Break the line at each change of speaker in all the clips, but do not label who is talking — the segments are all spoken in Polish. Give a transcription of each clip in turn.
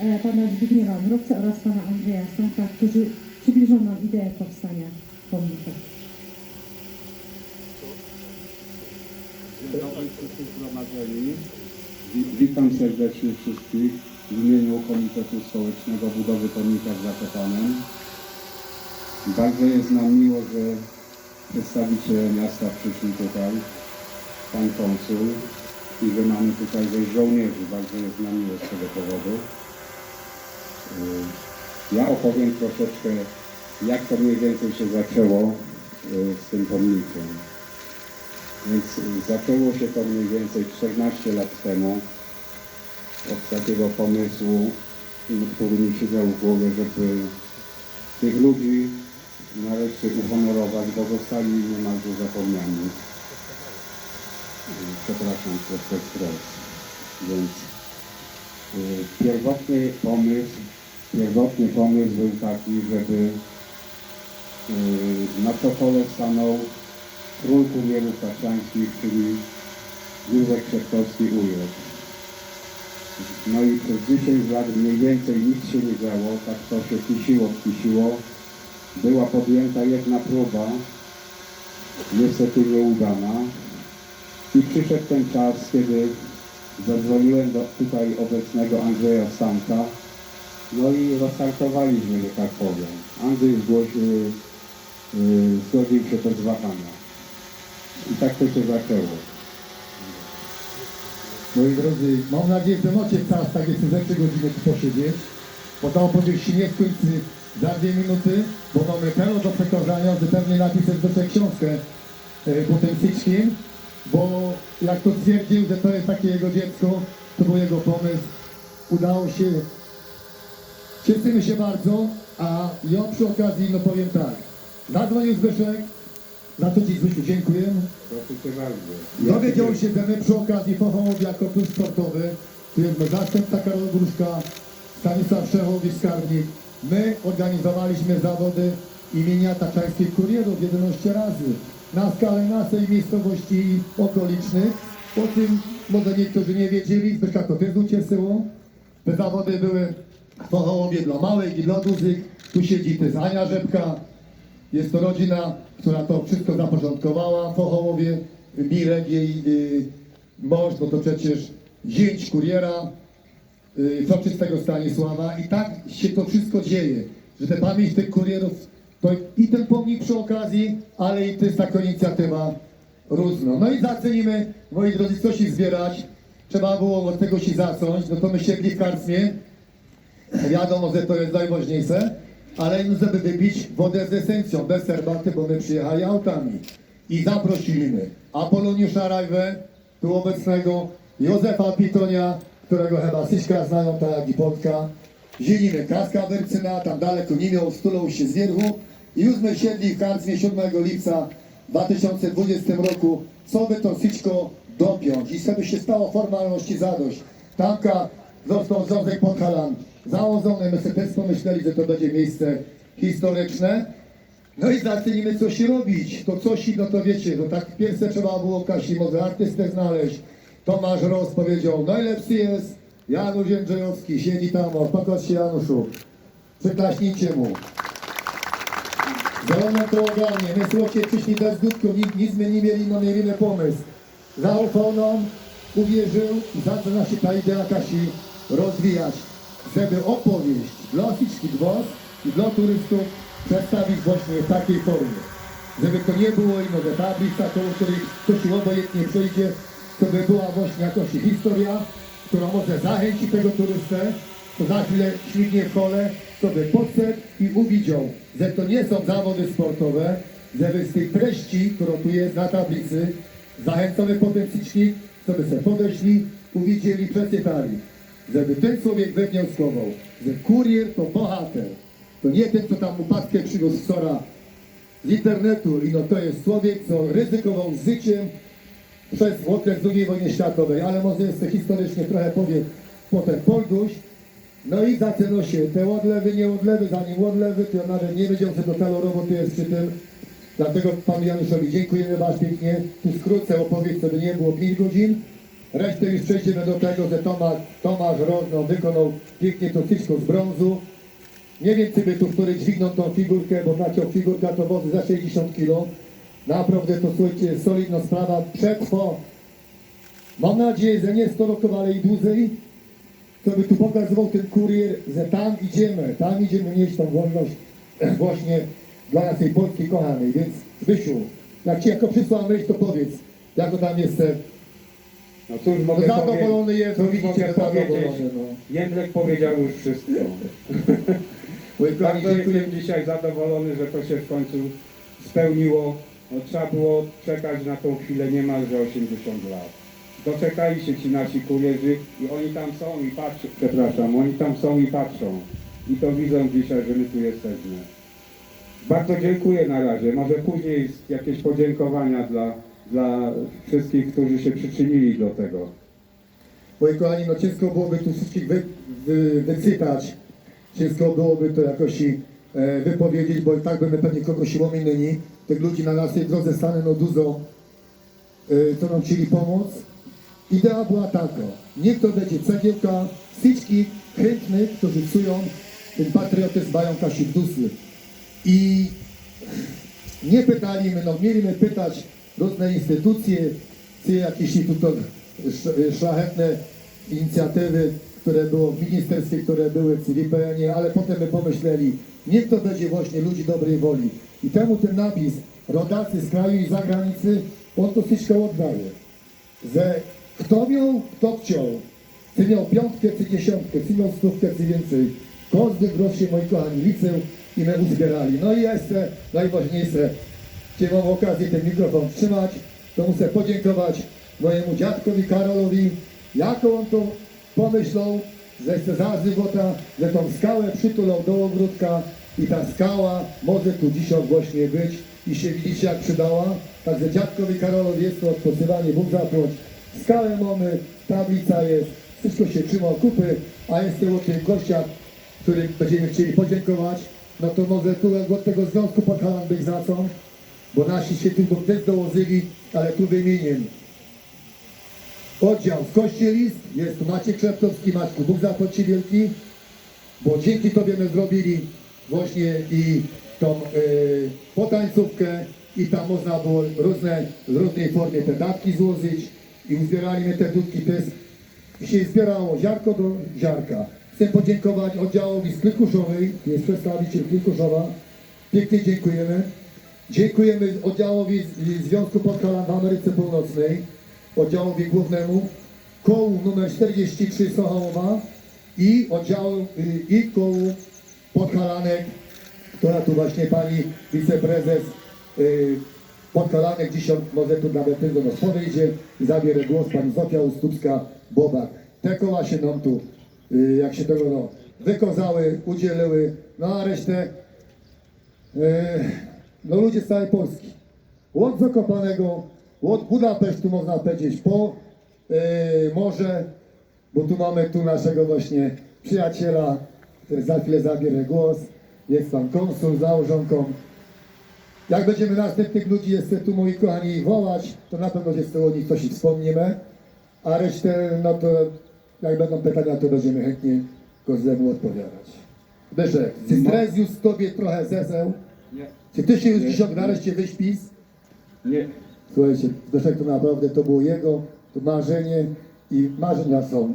pana Zbigniewa Mrówca oraz pana Andrzeja Stanka, którzy przybliżą nam ideę powstania pomnika.
Witam serdecznie wszystkich w imieniu Komitetu Społecznego Budowy Pomnika w Zakopanem. Bardzo jest nam miło, że przedstawiciele miasta przyszli tutaj, pan konsul i że mamy tutaj żołnierzy. Bardzo jest nam miło z tego powodu. Ja opowiem troszeczkę, jak to mniej więcej się zaczęło y, z tym pomnikiem. Więc y, zaczęło się to mniej więcej 14 lat temu od takiego pomysłu, który mi siedział w głowie, żeby tych ludzi nareszcie uhonorować, bo zostali niemalże zapomniani. Y, Przepraszam, troszkę stres. Więc pierwotny pomysł, pierwotny pomysł był taki, żeby y, na czole stanął król kurierów tatrzańskich, czyli Józef Krzepkowski Ujot. No i przez 10 lat mniej więcej nic się nie działo, tak to się kisiło, kisiło. Była podjęta jedna próba, niestety nieudana. I przyszedł ten czas, kiedy zadzwoniłem do tutaj obecnego Andrzeja Stanka, no i rozstartowaliśmy, że tak powiem. Andrzej zgłosił, yy, zgodził się bez wahania. I tak to się zaczęło.
Moi drodzy, mam nadzieję, że macie czas takie rzeczy godziny tu posiedzieć, bo ta opowieść się nie skończy za dwie minuty, bo mamy pełno do przekazania, że pewnie napisać do tej książkę e, po tym bo jak to twierdził, że to jest takie jego dziecko, to był jego pomysł, udało się, cieszymy się bardzo, a ja przy okazji no powiem tak, zadzwonił Zbyszek, za to Ci Zbysiu dziękuję,
Proszę Cię bardzo.
Dowiedział się, że my przy okazji Pochołowi jako klub sportowy, tu jest zastępca Karol Gruszka, Stanisław Szechowicz Skarbnik, my organizowaliśmy zawody imienia Taczańskich Kurierów 11 razy na skalę naszej miejscowości okolicznych. O tym może niektórzy nie wiedzieli, Zbyszka to też ucieszyło. Te zawody były Pochołowie dla małych i dla dużych. Tu siedzi też Ania Rzepka, jest to rodzina, która to wszystko zaporządkowała w Ochołowie. Mirek, jej y, mąż, no to przecież zięć kuriera, y, soczystego Stanisława. I tak się to wszystko dzieje, że te pamięć tych kurierów, to i ten pomnik przy okazji, ale i to jest taka inicjatywa różna. No i zaczęliśmy, moi drodzy, coś ich zbierać. Trzeba było od tego się zacząć, no to my siedli w Wiadomo, że to jest najważniejsze, ale żeby wypić wodę z esencją, bez herbaty, bo my przyjechali autami. I zaprosiliśmy Apoloniusza Rajwę, tu obecnego, Józefa Pitonia, którego chyba Syśka znają, tak jak i Polka. Zielimy Kaska Wercyna, tam daleko nie miał, stulą się z wierchu. I już my siedli w Karcmie 7 lipca 2020 roku, co by to Syćko dopiąć i by się stało formalności zadość. Tamka został Związek Podhalan założony, my sobie też pomyśleli, że to będzie miejsce historyczne. No i zaczęliśmy coś robić. To coś, no to wiecie, no tak pierwsze trzeba było Kasi może artystę znaleźć. Tomasz Ros powiedział, najlepszy jest Janusz Jędrzejowski, siedzi tam, o, pokaż się Januszu. Przyklaśnijcie mu. Zielone to ogarnie. My słuchajcie, przyszli bez dudku, nic, nic my nie mieli, no nie mieli pomysł. Zaufał nam, uwierzył i zaczyna się ta idea Kasi rozwijać, żeby opowieść dla Ficzki Dwos i dla turystów przedstawić właśnie w takiej formie. Żeby to nie było ino, że tablica, koło której ktoś obojętnie przejdzie, to by była właśnie jakaś historia, która może zachęcić tego turystę, to za chwilę śmignie w kole, to by podszedł i uwidział, że to nie są zawody sportowe, żeby z tej treści, którą tu jest na tablicy, zachęcony potencycznik, to by sobie podeszli, uwidzieli, przeczytali. Żeby ten człowiek wywnioskował, że kurier to bohater. To nie ten, co tam upadkę przyniósł wczoraj z internetu. I no to jest człowiek, co ryzykował życiem przez okres II wojny światowej, ale może jeszcze historycznie trochę powie potem Polduś. No i zaczęło się te odlewy, nie odlewy, zanim odlewy, to ja nawet nie wiedział, że do roboty jest przy tym. Dlatego panu Januszowi dziękujemy bardzo pięknie. Tu skrócę opowieść, żeby nie było 5 godzin. Resztę już przejdziemy do tego, że Tomasz, Tomasz Rozno wykonał pięknie to wszystko z brązu. Nie wiem, czy by tu który dźwigną tą figurkę, bo znacie, figurka to wozy za 60 kg. Naprawdę to, słuchajcie, solidna sprawa. Przetrwa. Mam nadzieję, że nie 100 roków, ale i dłużej. Co by tu pokazywał ten kurier, że tam idziemy, tam idziemy mieć tą wolność właśnie dla naszej Polski kochanej. Więc Zbysiu, jak Ci jako przysłał to powiedz, jak to tam jest.
No cóż mogę
Zadowolony
powiedzieć?
jest,
Cóż
widzicie,
mogę powiedzieć?
zadowolony, no.
Jędrek powiedział już wszystko. Bardzo
dziękuję.
jestem dzisiaj zadowolony, że to się w końcu spełniło. No, trzeba było czekać na tą chwilę niemalże 80 lat. Doczekali się ci nasi kurierzy i oni tam są i patrzą, przepraszam, oni tam są i patrzą. I to widzą dzisiaj, że my tu jesteśmy. Bardzo dziękuję na razie. Może później jakieś podziękowania dla, dla wszystkich, którzy się przyczynili do tego.
Moi kochani, no ciężko byłoby tu wszystkich wy, wy, wycytać. Ciężko byłoby to jakoś e, wypowiedzieć, bo i tak będę pewnie kogoś łominyni. Tych ludzi na naszej drodze stanę no dużo, e, co nam chcieli pomóc. Idea była taka. Niech to będzie cegiełka, wszystkich chętnych, którzy czują ten patriotyzm, mają kasi w duszy. I nie pytaliśmy, no mieliśmy pytać różne instytucje, czy jakieś tutaj sz- szlachetne inicjatywy, które było w ministerstwie, które były w IPN-ie, ale potem my pomyśleli, niech to będzie właśnie ludzi dobrej woli. I temu ten napis, rodacy z kraju i zagranicy, on to wszystko oddaje. Że kto miał, kto chciał, czy miał piątkę, czy dziesiątkę, czy miał stówkę, czy więcej. Każdy grosz się, moi kochani, liczył i my uzbierali. No i jeszcze najważniejsze, gdzie mam okazję ten mikrofon trzymać, to muszę podziękować mojemu dziadkowi Karolowi, jaką on to pomyślał, że chce za żywota, że tą skałę przytulał do ogródka i ta skała może tu dzisiaj właśnie być i się widzicie jak przydała. Także dziadkowi Karolowi jest to odpoczywanie, Bóg zapłać. Skałę mamy, tablica jest, wszystko się trzyma kupy, a jestem o tych gościach, którym będziemy chcieli podziękować. No to może tu od tego związku Podhalan być za co, bo nasi się tu też dołożyli, ale tu wymienię. Oddział z Kościelist, jest tu Maciek Krzeptowski, Maćku, Bóg zapłać Ci wielki, bo dzięki Tobie my zrobili właśnie i tą y, potańcówkę i tam można było różne, w różnej formie te datki złożyć i uzbieraliśmy te dudki, jest, i się zbierało ziarko do ziarka. Chcę podziękować oddziałowi z Klikuszowej, jest przedstawiciel Klikuszowa, pięknie dziękujemy. Dziękujemy oddziałowi Związku Podhalan w Ameryce Północnej, oddziałowi głównemu, kołu numer 43 Sochałowa i oddziału y, i kołu Podhalanek, która tu właśnie pani wiceprezes y, Podhalanek dzisiaj może tu nawet tylko do nas podejdzie i zabierze głos pani Zofia Ustupska-Bobak. Te koła się nam tu, y, jak się tego no, wykazały, udzieliły, no a resztę no ludzie z całej Polski. Od Zakopanego, od Budapesztu można powiedzieć, po e, morze, bo tu mamy tu naszego właśnie przyjaciela, który za chwilę zabierze głos. Jest pan konsul za Orząką. Jak będziemy następnych ludzi jeszcze tu, moi kochani, wołać, to na pewno jest o nich coś wspomnimy. A resztę, no to jak będą pytania, to będziemy chętnie każdemu odpowiadać. Byszek, Cystrezjus tobie trochę zeseł.
Nie.
Czy ty się już dzisiaj nareszcie wyśpis?
Nie.
Słuchajcie, Zbyszek to naprawdę to było jego to marzenie i marzenia są.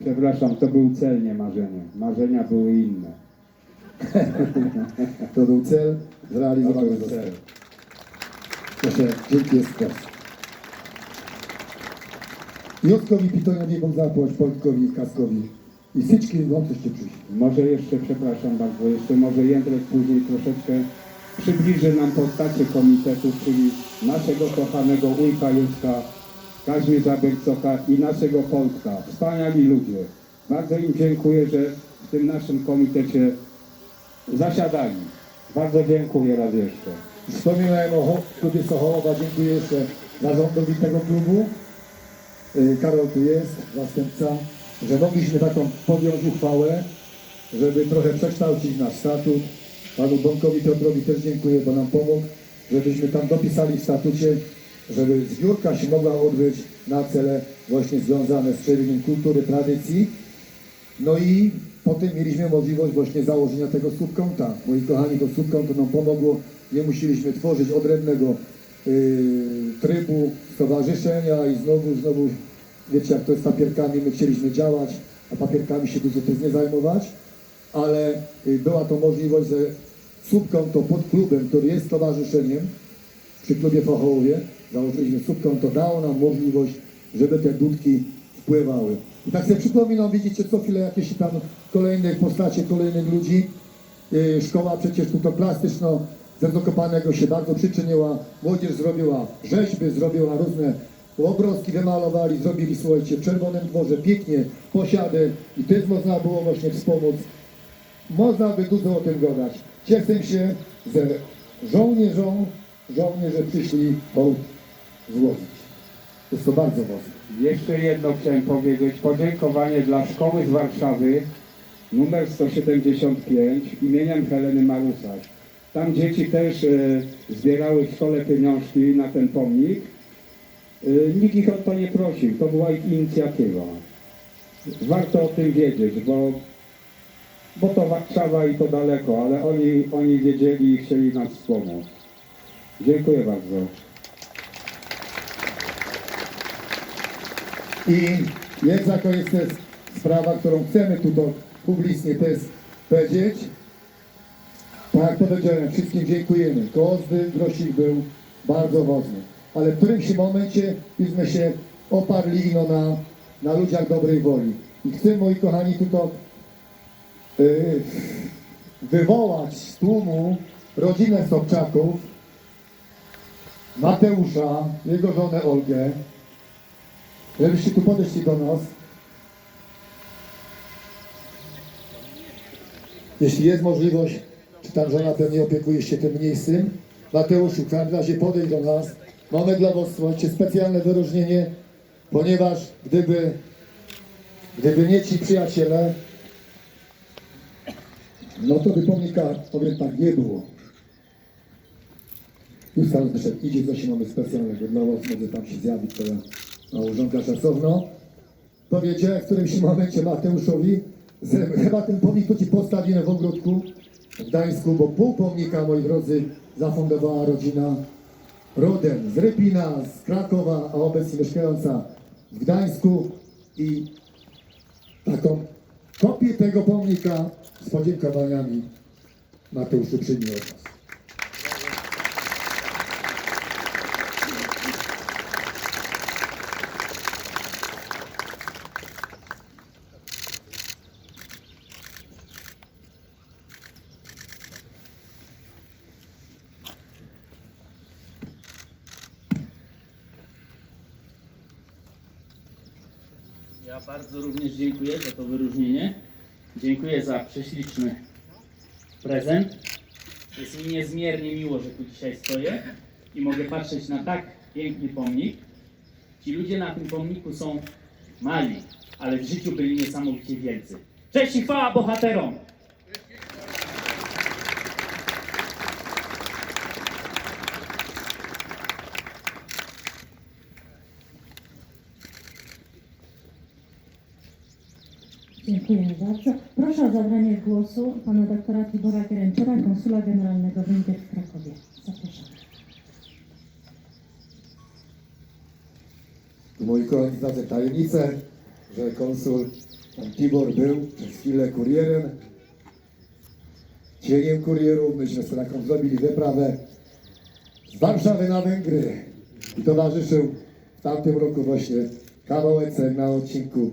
Przepraszam, to był cel, nie marzenie. Marzenia były inne.
To był cel zrealizowany
był
został.
cel.
Proszę, dzięki jest czas. Jotkowi Pitonowi Bóg zapłać, Polkowi Kaskowi i Syczki wam coś ci przyjść.
Może jeszcze, przepraszam bardzo, jeszcze może Jędrek później troszeczkę przybliży nam postacie komitetu, czyli naszego kochanego Ujka Józka, Kazimierza Bercoka i naszego Polska. Wspaniali ludzie. Bardzo im dziękuję, że w tym naszym komitecie zasiadali. Bardzo dziękuję raz jeszcze.
Wspominałem o klubie Sochołowa, dziękuję jeszcze zarządowi tego klubu. Y, Karol tu jest, zastępca, że mogliśmy taką podjąć uchwałę, żeby trochę przekształcić nasz statut. Panu Bąkowi Piotrowi też dziękuję, bo nam pomógł, żebyśmy tam dopisali w statucie, żeby zbiórka się mogła odbyć na cele właśnie związane z czerwieniem kultury, tradycji. No i potem mieliśmy możliwość właśnie założenia tego subkonta. Moi kochani, to subkonto nam pomogło. Nie musieliśmy tworzyć odrębnego yy, trybu stowarzyszenia i znowu, znowu, wiecie jak to jest z papierkami, my chcieliśmy działać, a papierkami się dużo też nie zajmować, ale yy, była to możliwość, że subkonto pod klubem, który jest stowarzyszeniem, przy klubie w Ochołowie, założyliśmy subkonto, dało nam możliwość, żeby te dudki wpływały. I tak sobie przypominam, widzicie co chwilę jakieś tam kolejne postacie, kolejnych ludzi. Yy, Szkoła przecież tu to plastyczno ze Zakopanego się bardzo przyczyniła. Młodzież zrobiła rzeźby, zrobiła różne obrazki, wymalowali, zrobili, słuchajcie, w Czerwonym Dworze pięknie posiady i też można było właśnie wspomóc. Można by dużo o tym gadać. Cieszę się, że żołnierzom, żołnierze przyszli hołd złożyć. Jest to bardzo ważne.
Jeszcze jedno chciałem powiedzieć. Podziękowanie dla szkoły z Warszawy numer 175 imieniem Heleny Marusaś. Tam dzieci też e, zbierały w szkole pieniążki na ten pomnik. E, nikt ich o to nie prosił. To była ich inicjatywa. Warto o tym wiedzieć, bo, bo to Warszawa i to daleko, ale oni, oni wiedzieli i chcieli nas wspomóc. Dziękuję bardzo.
I jest jako jest sprawa, którą chcemy tutaj publicznie też powiedzieć. Tak jak powiedziałem, wszystkim dziękujemy. Każdy grosik był bardzo ważny. Ale w którymś momencie byśmy się oparli no, na, na ludziach dobrej woli. I chcę, moi kochani, tutaj wywołać z tłumu rodzinę Sobczaków, Mateusza, jego żonę Olgę, żebyście tu podeszli do nas. Jeśli jest możliwość, czy tam żona pewnie opiekuje się tym miejscem. Mateuszu, w każdym razie podejdź do nas. Mamy dla Was, słuchajcie, specjalne wyróżnienie, ponieważ gdyby, gdyby nie ci przyjaciele, no to by pomnika, powiem tak, nie było. Już sam wyszedł, idzie coś mamy specjalnego dla Was, może tam się zjawić, to ja małżonka szacowno. Powiedziałem w którymś momencie Mateuszowi, że chyba ten pomnik to Ci postawimy w ogródku w Gdańsku, bo pół pomnika, moi drodzy, zafundowała rodzina rodem z Rypina, z Krakowa, a obecnie mieszkająca w Gdańsku i taką kopię tego pomnika z podziękowaniami Mateuszu przyjmie od nas.
Ja bardzo również dziękuję za wyróżnienie. Dziękuję za prześliczny prezent. Jest mi niezmiernie miło, że tu dzisiaj stoję i mogę patrzeć na tak piękny pomnik. Ci ludzie na tym pomniku są mali, ale w życiu byli niesamowicie wielcy. Cześć i chwała bohaterom!
Dziękuję bardzo. Proszę o zabranie głosu pana doktora Tibora Geręczera, konsula generalnego Węgier w Krakowie. Zapraszam.
Moi kochani, znacie tajemnicę, że konsul Tibor był przez chwilę kurierem, cieniem kurierów. Myśmy sobie taką zrobili wyprawę z Warszawy na Węgry i towarzyszył w tamtym roku właśnie kawałeczek na odcinku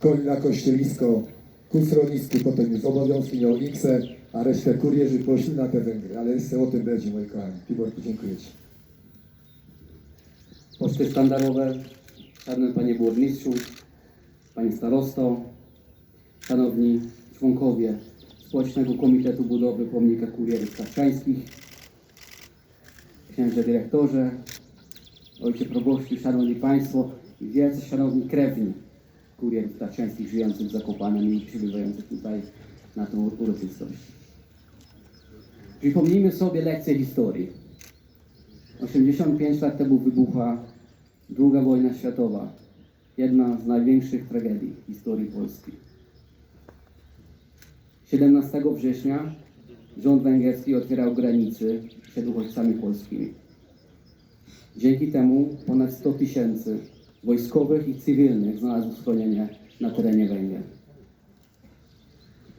Kolina Kościelisko ku schronisku, potem już obowiązki miał Xe, a resztę kurierzy poszli na te Węgry. Ale jeszcze o tym będzie, moi kochani. Tiborku, dziękuję Ci.
Poczty sztandarowe, szanowny panie burmistrzu, panie starosto, szanowni członkowie Społecznego Komitetu Budowy Pomnika Kurierów Tatrzańskich, księże dyrektorze, ojcze proboszczu, szanowni państwo i wielce szanowni krewni kurierów tatrzańskich żyjących w Zakopanem i przybywających tutaj na tą uroczystość. Przypomnijmy sobie lekcję historii. 85 lat temu wybucha Druga wojna światowa. Jedna z największych tragedii w historii Polski. 17 września rząd węgierski otwierał granice przed uchodźcami polskimi. Dzięki temu ponad 100 tysięcy wojskowych i cywilnych znalazło schronienie na terenie Węgier.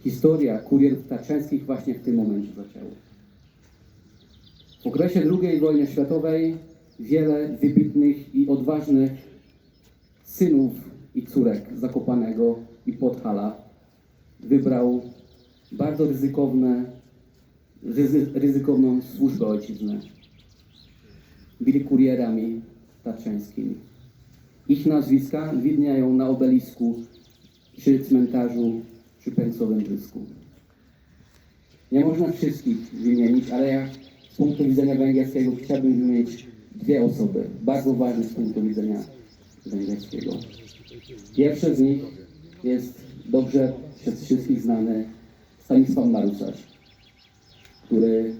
Historia kurierów taczeńskich właśnie w tym momencie zaczęła. W okresie II wojny światowej wiele wybitnych i odważnych synów i córek Zakopanego i Podhala wybrał bardzo ryzykowne, ryzy, ryzykowną służbę ojczyzny. Byli kurierami taczeńskimi. Ich nazwiska widnieją na obelisku przy cmentarzu przy Pęcowym Brysku. Nie można wszystkich wymienić, ale ja z punktu widzenia węgierskiego chciałbym wymienić dwie osoby, bardzo ważne z punktu widzenia węgierskiego. Pierwszy z nich jest dobrze przez wszystkich znany Stanisław Marusarz, który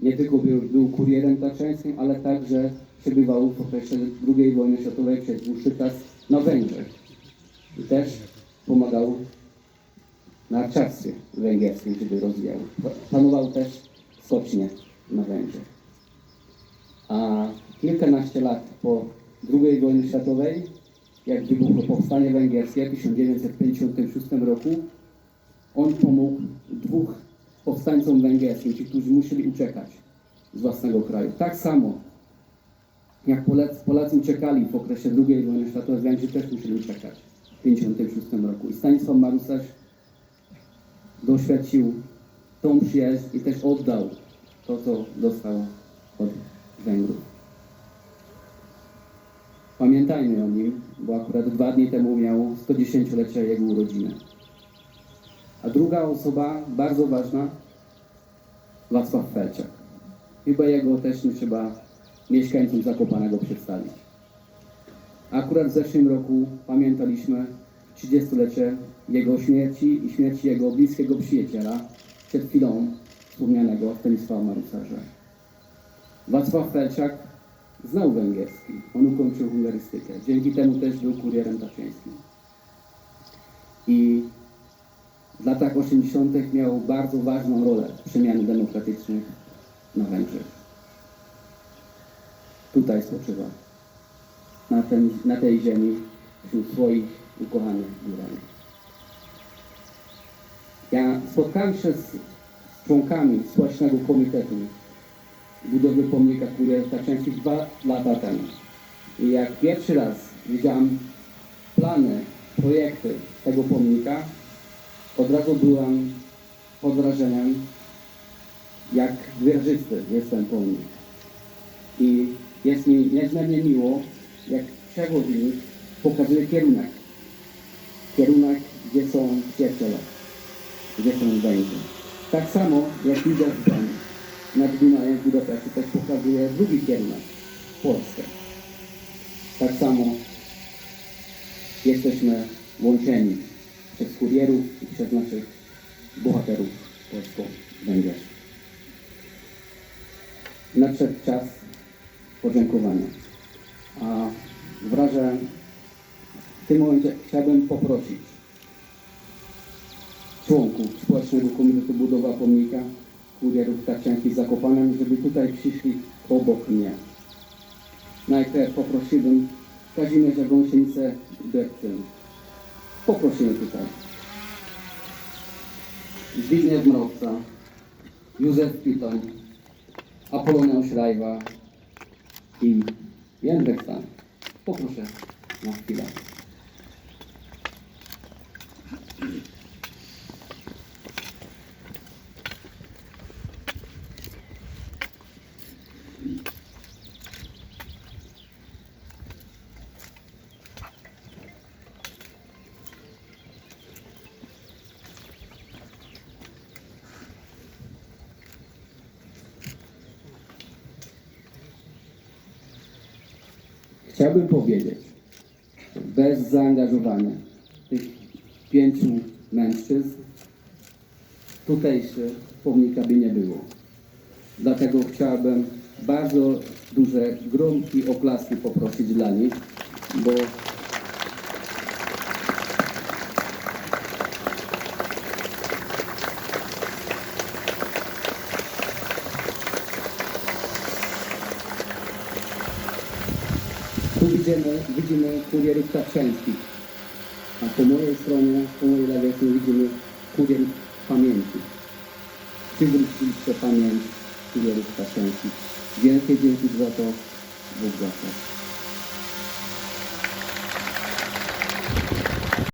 nie tylko był, był kurierem taczeńskim, ale także przebywał w okresie II wojny światowej przez dłuższy czas na Węgrzech i też pomagał narciarstwie węgierskim, żeby rozwijał. Planował też skocznie na Węgrzech. A kilkanaście lat po II wojnie światowej, jak wybuchło powstanie węgierskie w 1956 roku, on pomógł dwóch powstańcom węgierskim, ci, którzy musieli uciekać z własnego kraju. Tak samo jak Polacy, Polacy uciekali w okresie II wojny światowej, Węgrzy też musieli uciekać w 1956 roku. I Stanisław Marusarz doświadczył tą przyjaźń i też oddał to, co dostał od Węgrów. Pamiętajmy o nim, bo akurat dwa dni temu miał 110-lecie jego urodziny. A druga osoba, bardzo ważna, Wacław Felczak. Chyba jego też nie trzeba mieszkańcom Zakopanego przedstawić. Akurat w zeszłym roku pamiętaliśmy 30-lecie jego śmierci i śmierci jego bliskiego przyjaciela, przed chwilą wspomnianego Stanisława Marusarza. Wacław Felczak znał węgierski. On ukończył hungarystykę. Dzięki temu też był kurierem taczeńskim. I w latach 80. miał bardzo ważną rolę w przemian demokratycznych na Węgrzech. Tutaj spoczywa. Na, ten, na tej ziemi wśród swoich ukochanych górali. Ja spotkałem się z członkami Społecznego Komitetu Budowy Pomnika Kurierów Taczeńskich dwa lata temu. I jak pierwszy raz widziałem plany, projekty tego pomnika, od razu byłem pod wrażeniem, jak wyrazisty jest ten pomnik. I jest mi niezmiernie miło, jak przewodnik pokazuje kierunek. Kierunek, gdzie są przyjaciele, gdzie są Węgrzy. Tak samo jak widzę ten nad Dunajem w Budapeszcie też pokazuje drugi kierunek, Polskę. Tak samo jesteśmy łączeni przez kurierów i przez naszych bohaterów polsko-węgierskich. Nadszedł czas podziękowania. A wrażę, w tym momencie chciałbym poprosić członków Społecznego Komitetu Budowa Pomnika Kurierów Taczańskich Zakopanem, żeby tutaj przyszli obok mnie. Najpierw poprosiłbym Kazimierza Gąsienicę Bercyn. Poprosimy tutaj. Zbigniew Mrowca, Józef Pitoń, Apoloneusz Rajwa i Jędrek Stan. Poproszę na chwilę. Chciałbym powiedzieć, bez zaangażowania tych pięciu mężczyzn tutejszy pomnika by nie było. Dlatego chciałbym bardzo duże, gromkie oklaski poprosić dla nich, bo tu widzimy, kurierów tatrzańskich, a po mojej stronie, po mojej lewej stronie widzimy kurierów pamięci. Przywróciliście pamięć kurierów tatrzańskich. Wielkie dzięki za to. Bóg zapłać.